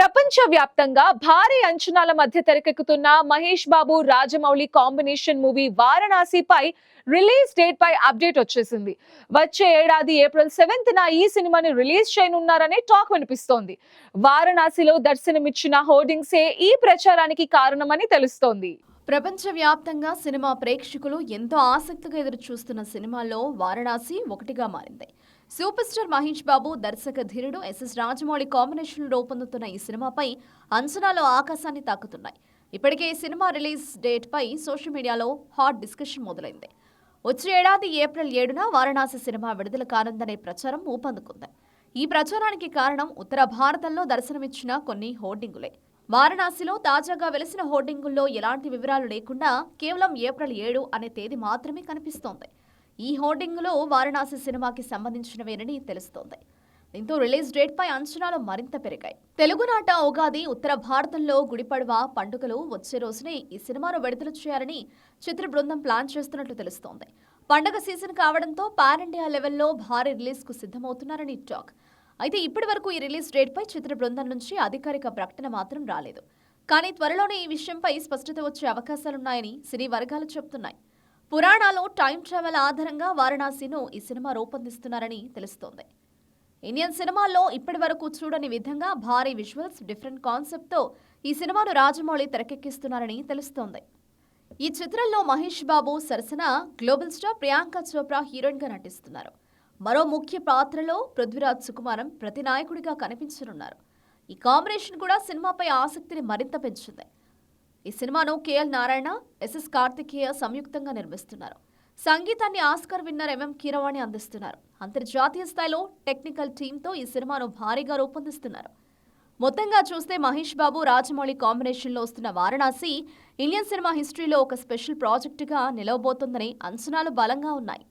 ప్రపంచ వ్యాప్తంగా భారీ అంచనాల మధ్య తెరకెక్కుతున్న మహేష్ బాబు రాజమౌళి కాంబినేషన్ మూవీ వారణాసిపై రిలీజ్ డేట్ పై అప్డేట్ వచ్చేసింది. వచ్చే ఏడాది ఏప్రిల్ సెవెంత్ న ఈ సినిమాని రిలీజ్ చేయనున్నారనే టాక్ వినిపిస్తోంది. వారణాసిలో దర్శనమిచ్చిన హోర్డింగ్సే ఈ ప్రచారానికి కారణమని తెలుస్తోంది. ప్రపంచవ్యాప్తంగా సినిమా ప్రేక్షకులు ఎంతో ఆసక్తిగా ఎదురు చూస్తున్న సినిమాల్లో వారణాసి ఒకటిగా మారింది. సూపర్ స్టార్ మహేష్ బాబు దర్శక ధీరుడు ఎస్ఎస్ రాజమౌళి కాంబినేషన్లో రూపొందుతున్న ఈ సినిమాపై అంచనాలు ఆకాశాన్ని తాకుతున్నాయి. ఇప్పటికే ఈ సినిమా రిలీజ్ డేట్ పై సోషల్ మీడియాలో హాట్ డిస్కషన్ మొదలైంది. వచ్చే ఏడాది ఏప్రిల్ ఏడున వారణాసి సినిమా విడుదల కానుందనే ప్రచారం ఊపందుకుంది. ఈ ప్రచారానికి కారణం ఉత్తర భారతంలో దర్శనమిచ్చిన కొన్ని హోర్డింగులే. వారణాసిలో తాజాగా వెలిసిన హోర్డింగుల్లో ఎలాంటి వివరాలు లేకుండా కేవలం ఏప్రిల్ ఏడు అనే తేదీ మాత్రమే కనిపిస్తోంది. ఈ హోర్డింగులో వారణాసి సినిమాకి సంబంధించినవేనని తెలుస్తోంది. దీంతో రిలీజ్ డేట్ పై అంచనాలు మరింత పెరిగాయి. తెలుగునాట ఉగాది ఉత్తర భారతంలో గుడిపడవ పండుగలు వచ్చే రోజునే ఈ సినిమాను విడుదల చేయాలని చిత్ర బృందం ప్లాన్ చేస్తున్నట్లు తెలుస్తోంది. పండగ సీజన్ కావడంతో పాన్ ఇండియా లెవెల్లో భారీ రిలీజ్కు సిద్ధమవుతున్నారని టాక్. అయితే ఇప్పటి వరకు ఈ రిలీజ్ డేట్ పై చిత్ర బృందం నుంచి అధికారిక ప్రకటన మాత్రం రాలేదు. కానీ త్వరలోనే ఈ విషయంపై స్పష్టత వచ్చే అవకాశాలున్నాయని సినీ వర్గాలు చెబుతున్నాయి పురాణాలో టైం ట్రావెల్ ఆధారంగా వారణాసిను ఈ సినిమా రూపొందిస్తున్నారని తెలుస్తోంది. ఇండియన్ సినిమాల్లో ఇప్పటి వరకు చూడని విధంగా భారీ విజువల్స్ డిఫరెంట్ కాన్సెప్ట్తో ఈ సినిమాను రాజమౌళి తెరకెక్కిస్తున్నారని తెలుస్తోంది. ఈ చిత్రంలో మహేష్ బాబు సరసన గ్లోబల్ స్టార్ ప్రియాంక చోప్రా హీరోయిన్గా నటిస్తున్నారు. మరో ముఖ్య పాత్రలో పృథ్వీరాజ్ సుకుమారం ప్రతినాయకుడిగా కనిపించనున్నారు. ఈ కాంబినేషన్ కూడా సినిమాపై ఆసక్తిని మరింత పెంచింది. ఈ సినిమాను కేఎల్ నారాయణ ఎస్ఎస్ కార్తికేయ సంయుక్తంగా నిర్మిస్తున్నారు. సంగీతాన్ని ఆస్కర్ విన్నర్ ఎంఎం కీరవాణి అందిస్తున్నారు. అంతర్జాతీయ స్థాయిలో టెక్నికల్ టీంతో ఈ సినిమాను భారీగా రూపొందిస్తున్నారు. మొత్తంగా చూస్తే మహేష్ బాబు రాజమౌళి కాంబినేషన్లో వస్తున్న వారణాసి ఇండియన్ సినిమా హిస్టరీలో ఒక స్పెషల్ ప్రాజెక్టుగా నిలవబోతోందని అంచనాలు బలంగా ఉన్నాయి.